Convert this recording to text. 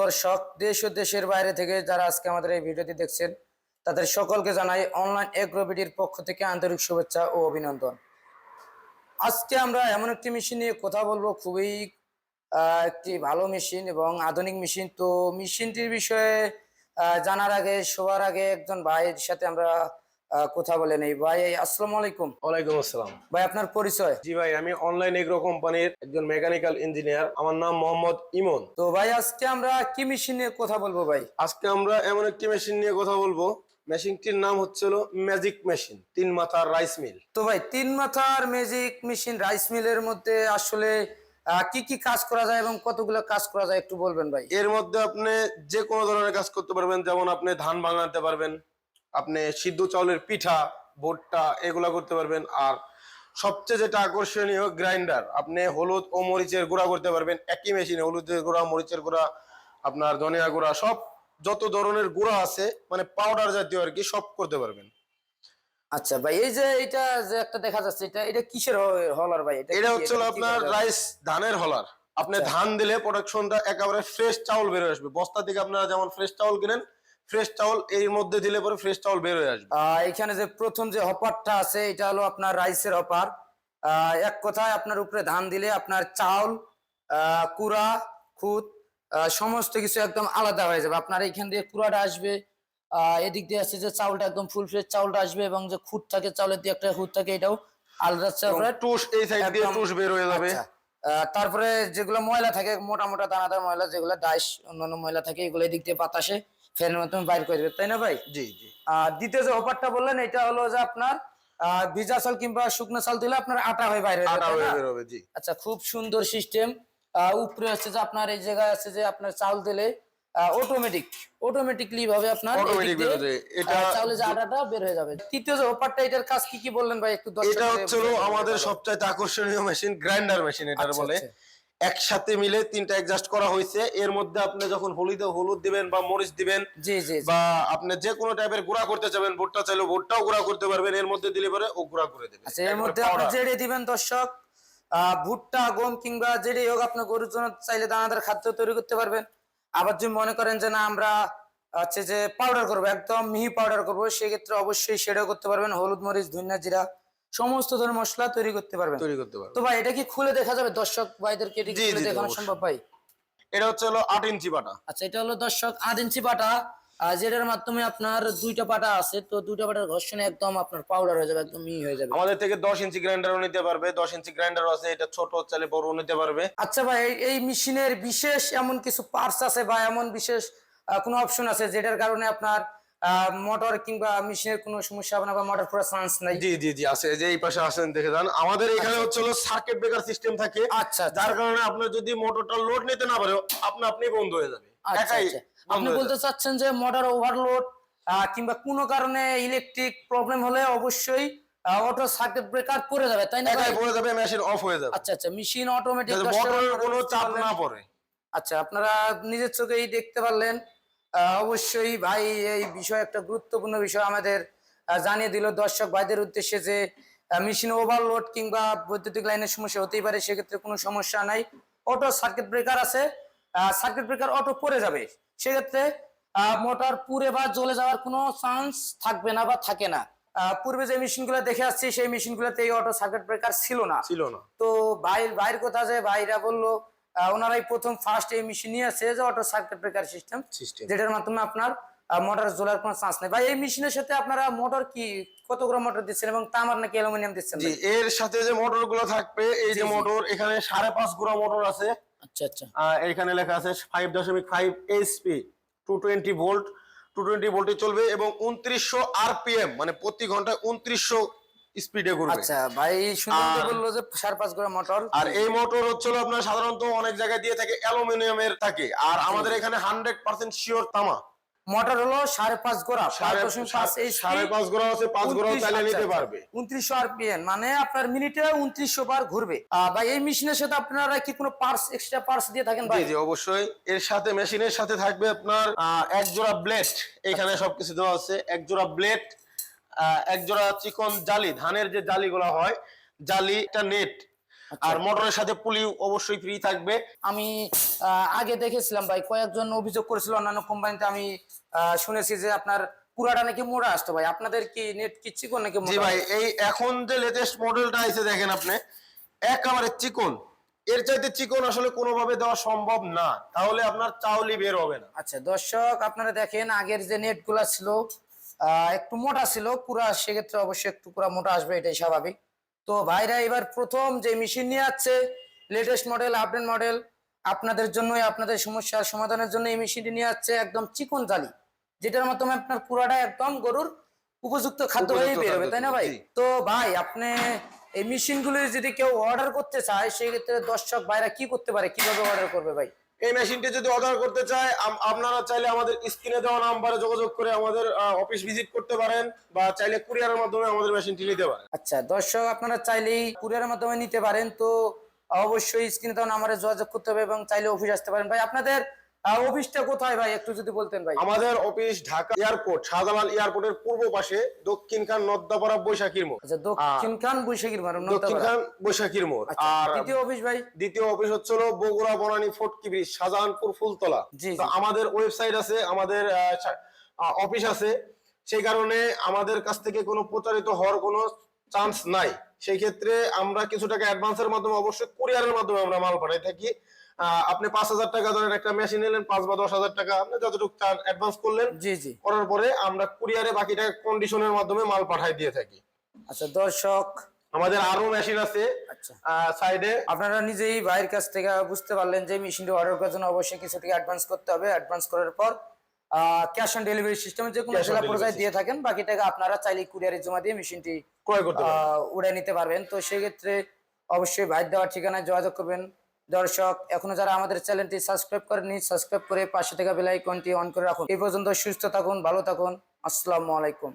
দর্শক, দেশ ও দেশের বাইরে থেকে যারা আজকে আমাদের এই ভিডিওটি দেখছেন, তাদের সকলকে জানাই অনলাইন এগ্রোবিডির পক্ষ থেকে আন্তরিক শুভেচ্ছা ও অভিনন্দন। আজকে আমরা এমন একটি মেশিন নিয়ে কথা বলব, খুবই একটি ভালো মেশিন এবং আধুনিক মেশিন। তো মেশিনটির বিষয়ে জানার আগে শোয়ার আগে একজন ভাইয়ের সাথে আমরা কথা বলে নেই। ভাই আসসালামু আলাইকুম। ওয়ালাইকুম আসসালাম। ভাই আপনার পরিচয়? জি ভাই আমি অনলাইন এগ্রো কোম্পানির একজন মেকানিক্যাল ইঞ্জিনিয়ার আমার নাম মোহাম্মদ ইমন। তো ভাই আজকে আমরা কি মেশিন নিয়ে কথা বলব ভাই? আজকে আমরা এমন একটি মেশিন নিয়ে কথা বলব। মেশিনটির নাম হচ্ছিল ম্যাজিক মেশিন তিন মাথার রাইস মিল তো ভাই তিন মাথার ম্যাজিক মেশিন রাইস মিলের মধ্যে আসলে কি কি কাজ করা যায় এবং কতগুলো কাজ করা যায় একটু বলবেন ভাই? এর মধ্যে আপনি যে কোনো ধরনের কাজ করতে পারবেন। যেমন আপনি ধান ভাঙাতে পারবেন আপনি সিদ্ধ চাউলের পিঠা ভুট্টা এগুলা করতে পারবেন। আর সবচেয়ে যেটা আকর্ষণীয় গ্রাইন্ডার আপনি হলুদ ও মরিচের গুঁড়া করতে পারবেন। একই মেশিনে হলুদের গুঁড়া মরিচের গুঁড়া আপনার ধনিয়া গুঁড়া সব যত ধরনের গুঁড়া আছে মানে পাউডার জাতীয় আর কি সব করতে পারবেন। আচ্ছা ভাই এই যে এটা যে একটা দেখা যাচ্ছে এটা এটা কিসের হলার ভাই? এটা? হচ্ছে আপনার রাইস ধানের হলার। আপনি ধান দিলে প্রোডাকশনটা একেবারে ফ্রেশ চাউল বের আসবে। বস্তা থেকে আপনারা যেমন ফ্রেশ চাউল কিনেন ফ্রেশ চাউল এর মধ্যে দিলে পরে ফ্রেশ চাউল বের হয়ে আসবে এখানে যে প্রথম যে হপারটা আছে এটা হলো আপনার রাইসের হপার এক কথায় আপনার উপরে ধান দিলে আপনার চাউল কুড়া খুদ সমস্ত কিছু একদম আলাদা হয়ে যাবে আপনার এখান দিয়ে কুড়াটা আসবে এদিক দিয়ে আছে যে চাউলটা একদম ফুল ফ্রেশ চাউলটা আসবে এবং যে খুদ থাকে চাউলের দিয়ে একটা খুদ থাকে এটাও আলাদা separate। টুস এই সাইড দিয়ে টুস বের হয়ে যাবে আচ্ছা। তারপরে যেগুলো ময়লা থাকে মোটা মোটা দানাদার ময়লা যেগুলো ডাইস অন্যান্য ময়লা থাকে এগুলো এদিক দিয়ে বাতাসে ফ্যানের মাধ্যমে বাইর করে তাই না ভাই? জি জি। আর দ্বিতীয় যে অফারটা বললেন এটা হলো যে আপনার ভিজা চাল কিংবা শুকনো চাল দিলে আপনার আটা হয়ে বাইরে আটা হয়ে বের হবে জি। আচ্ছা খুব সুন্দর সিস্টেম উপরে হচ্ছে যে আপনার এই জায়গায় আছে যে আপনার চাউল দিলে অটোমেটিক অটোমেটিকলি ভাবে আপনার। এটা- চাউলে যে আটাটা বের হয়ে যাবে। তৃতীয় যে অফারটা এটার কাজ কি কি বললেন ভাই একটু এটা হচ্ছে আমাদের। সবচাইতে আকর্ষণীয় মেশিন গ্রাইন্ডার মেশিন এটার আচ্ছা, বলে। আচ্ছা। একসাথে মিলে তিনটা অ্যাডজাস্ট করা হয়েছে। এর মধ্যে আপনি যখন হলুদে হলুদ দিবেন বা মরিচ দিবেন জি জি। বা আপনি যে কোনো টাইপের গুঁড়া করতে চাবেন ভুট্টা চাইলে ভুট্টাও গুঁড়া করতে পারবেন এর মধ্যে দিলে পরে ও গুঁড়া করে দেবে। আচ্ছা এর মধ্যে আপনি যেটা দিবেন দর্শক ভুট্টা গম কিংবা যেটাই হোক আপনি গরুর জন্য চাইলে দানাদার খাদ্য তৈরি করতে পারবেন। আবার যদি মনে করেন যে না আমরা হচ্ছে যে পাউডার করব একদম মিহি পাউডার করব সেক্ষেত্রে অবশ্যই সেটাও করতে পারবেন। হলুদ মরিচ ধনিয়া জিরা। সমস্ত ধরনের মশলা তৈরি করতে পারবেন। তৈরি করতে পারবেন। তো ভাই এটা কি খুলে দেখা যাবে? দর্শক ভাইদেরকে এটা কি খুলে দেখানো সম্ভব ভাই? এটা হচ্ছে হলো আট ইঞ্চি বাটা। আচ্ছা এটা হলো দর্শক আট ইঞ্চি পাটা আহ, যেটার মাধ্যমে আপনার দুইটা পাটা আছে তো দুইটা পাটার ঘর্ষণে একদম আপনার পাউডার হয়ে যাবে একদম মিহি হয়ে যাবে। আমাদের থেকে দশ ইঞ্চি গ্রাইন্ডারও নিতে পারবে। দশ ইঞ্চি গ্রাইন্ডারও আছে এটা ছোট চাইলে বড় নিতে পারবে। আচ্ছা ভাই এই- এই মেশিনের বিশেষ এমন কিছু পার্টস আছে বা এমন বিশেষ কোনো অপশন আছে যেটার কারণে আপনার মোটর কিংবা মেশিনের কোনো সমস্যা হবে না বা মোটর পুরো চান্স নাই। জি জি জি আছে যে এই পাশে আসেন দেখে যান। আমাদের এখানে হচ্ছে হলো সার্কিট ব্রেকার সিস্টেম থাকে। আচ্ছা আচ্ছা। যার কারণে আপনার যদি মোটরটা লোড নিতে না পারে আপনি আপনি বন্ধ হয়ে যাবে। আচ্ছা, একাই আচ্ছা। আপনি বলতে চাচ্ছেন যে মোটর ওভারলোড কিংবা কোনো কারণে ইলেকট্রিক প্রবলেম হলে অবশ্যই অটো সার্কিট ব্রেকার পড়ে যাবে তাই না একাই পড়ে যাবে মেশিন অফ হয়ে যাবে। আচ্ছা আচ্ছা মেশিন অটোমেটিক মোটরের কোনো চাপ না পড়ে। আচ্ছা আপনারা নিজের চোখেই দেখতে পারলেন। অবশ্যই ভাই এই বিষয় একটা গুরুত্বপূর্ণ বিষয় আমাদের জানিয়ে দিল দর্শক ভাইদের উদ্দেশ্যে যে মেশিন ওভারলোড কিংবা বৈদ্যুতিক লাইনের সমস্যা হতেই পারে সেক্ষেত্রে কোনো সমস্যা নাই। অটো সার্কিট ব্রেকার আছে সার্কিট ব্রেকার অটো পড়ে যাবে। সেক্ষেত্রে মোটর পুড়ে বা জ্বলে যাওয়ার কোনো চান্স থাকবে না বা থাকে না। পূর্বে যে মেশিনগুলো দেখে আসছি সেই মেশিনগুলোতে এই অটো সার্কিট ব্রেকার ছিল না। ছিল না। তো ভাই ভাইয়ের কথা যে ভাইরা বলল ওনারাই প্রথম ফার্স্ট এই মেশিন নিয়ে আসছে যে অটো সার্কিট ব্রেকার সিস্টেম। যেটার মাধ্যমে আপনার মোটর জ্বলার কোনো চান্স নেই ভাই এই মেশিনের সাথে আপনারা মোটর কি কতগুলো মোটর দিচ্ছেন এবং তামার নাকি অ্যালুমিনিয়াম দিচ্ছেন জি এর সাথে যে মোটরগুলো থাকবে এই যে। মোটর এখানে সাড়ে পাঁচ গুড়া মোটর আছে আচ্ছা আচ্ছা এখানে লেখা আছে ফাইভ দশমিক five HP two twenty volt two twenty ভোল্টে চলবে এবং উনত্রিশশো আরপিএম মানে প্রতি ঘন্টায় উনত্রিশশো স্পিডে ঘুরবে। আচ্ছা ভাই সুন্দর বলল যে করে মোটর আর এই মোটর হচ্ছে আপনার সাধারণত অনেক জায়গায় দিয়ে থাকে অ্যালুমিনিয়ামের থাকে। আর আমাদের এখানে হান্ড্রেড পার্সেন্ট শিওর তামা। মোটর হলো সাড়ে পাঁচ গোড়া সাড়ে সাড়ে পাঁচ গোড়া আছে পাঁচ চালিয়ে আচ্ছা, নিতে পারবে। উনত্রিশশো আরপিএম মানে আপনার মিনিটে উনত্রিশশো বার ঘুরবে। ভাই এই মেশিনের সাথে আপনারা কি কোনো পার্স এক্সট্রা পার্স দিয়ে থাকেন ভাই? জি অবশ্যই। এর সাথে মেশিনের সাথে থাকবে আপনার এক জোড়া ব্লেড এখানে সবকিছু দেওয়া আছে এক জোড়া ব্লেড এক জোড়া চিকন জালি ধানের যে জালিগুলো হয় জালি একটা নেট আর মোটরের সাথে পুলি অবশ্যই ফ্রি থাকবে। আমি আগে দেখেছিলাম ভাই কয়েকজন অভিযোগ করেছিল অন্যান্য কোম্পানিতে। আমি শুনেছি যে আপনার পুরাটা নাকি মোড়া আসতো ভাই। আপনাদের কি নেট কি চিকন নাকি জি ভাই এই এখন যে লেটেস্ট মডেলটা আছে দেখেন আপনি একেবারে চিকন। এর চাইতে চিকন আসলে কোনোভাবে দেওয়া সম্ভব না। তাহলে আপনার চাউলি বের হবে না। আচ্ছা দর্শক আপনারা দেখেন আগের যে নেটগুলা ছিল একটু মোটা ছিল পুরা সেক্ষেত্রে অবশ্যই একটু পুরা মোটা আসবে এটাই স্বাভাবিক। তো ভাইরা এবার প্রথম যে মেশিন নিয়ে আসছে লেটেস্ট মডেল আপডেট মডেল আপনাদের জন্যই আপনাদের সমস্যার সমাধানের জন্য এই মেশিনটি নিয়ে আসছে একদম চিকন জালি যেটার মাধ্যমে আপনার পুরাটা একদম গরুর উপযুক্ত খাদ্য হয়ে বেরোবে তাই না ভাই? তো ভাই আপনি এই মেশিনগুলি যদি কেউ অর্ডার করতে চায় সেক্ষেত্রে দর্শক ভাইরা কি করতে পারে? কীভাবে অর্ডার করবে ভাই? এই মেশিনটি যদি অর্ডার করতে চায় আপনারা চাইলে আমাদের স্ক্রিনে দেওয়া নাম্বারে যোগাযোগ করে আমাদের অফিস ভিজিট করতে পারেন বা চাইলে কুরিয়ারের মাধ্যমে আমাদের মেশিনটি নিতে পারেন। আচ্ছা দর্শক, আপনারা চাইলেই কুরিয়ারের মাধ্যমে নিতে পারেন। তো, অবশ্যই স্ক্রিনে দেওয়া নাম্বারে যোগাযোগ করতে হবে এবং চাইলে অফিস আসতে পারেন। ভাই, আপনাদের অফিসটা কোথায় ভাই? একটু যদি বলতেন ভাই। আমাদের অফিস ঢাকা এয়ারপোর্ট শাহজালাল এয়ারপোর্টের পূর্ব পাশে দক্ষিণ খান নদ্দাপাড়া বৈশাখীর মোড়। আচ্ছা দক্ষিণ খান বৈশাখীর মারুন দক্ষিণ খান বৈশাখীর মোড়। আচ্ছা, আর দ্বিতীয় অফিস ভাই? দ্বিতীয় অফিস হচ্ছে বগুড়া বনানী ফোর্টকি ব্রিজ শাহজাহানপুর ফুলতলা। তো আমাদের ওয়েবসাইট আছে আমাদের অফিস আছে। সেই কারণে আমাদের কাছ থেকে কোনো প্রচারিত হওয়ার কোনো চান্স নাই। সেই ক্ষেত্রে আমরা কিছু টাকা অ্যাডভান্সের মাধ্যমে অবশ্যই কুরিয়ারের মাধ্যমে আমরা মাল পাঠাই। থাকি আপনি পাঁচ হাজার টাকা ধরেন একটা মেশিন নিলেন পাঁচ বা দশ হাজার টাকা আপনি যতটুকু চান অ্যাডভান্স করলেন। জি জি। করার পরে আমরা কুরিয়ারে বাকি টাকা কন্ডিশনের মাধ্যমে মাল পাঠাই দিয়ে থাকি। আচ্ছা দর্শক। আমাদের আরও মেশিন আছে। আচ্ছা। সাইডে আপনারা নিজেই ভাইয়ের কাছ থেকে বুঝতে পারলেন যে মেশিনটি অর্ডার করার জন্য অবশ্যই কিছু টাকা অ্যাডভান্স করতে হবে। অ্যাডভান্স করার পর ক্যাশ অন ডেলিভারি সিস্টেম যে কোনো জেলা পর্যায়ে দিয়ে থাকেন বাকি টাকা আপনারা চাইলে কুরিয়ারে জমা দিয়ে মেশিনটি ক্রয় করতে পারেন উড়ে নিতে পারবেন। তো সেক্ষেত্রে অবশ্যই ভাই দেওয়ার ঠিকানায় যোগাযোগ করবেন। দর্শক এখনও যারা আমাদের চ্যানেলটি সাবস্ক্রাইব করেনি সাবস্ক্রাইব করে পাশে থাকা বেল আইকনটি অন করে রাখুন। এই পর্যন্ত সুস্থ থাকুন ভালো থাকুন। আসসালামু আলাইকুম।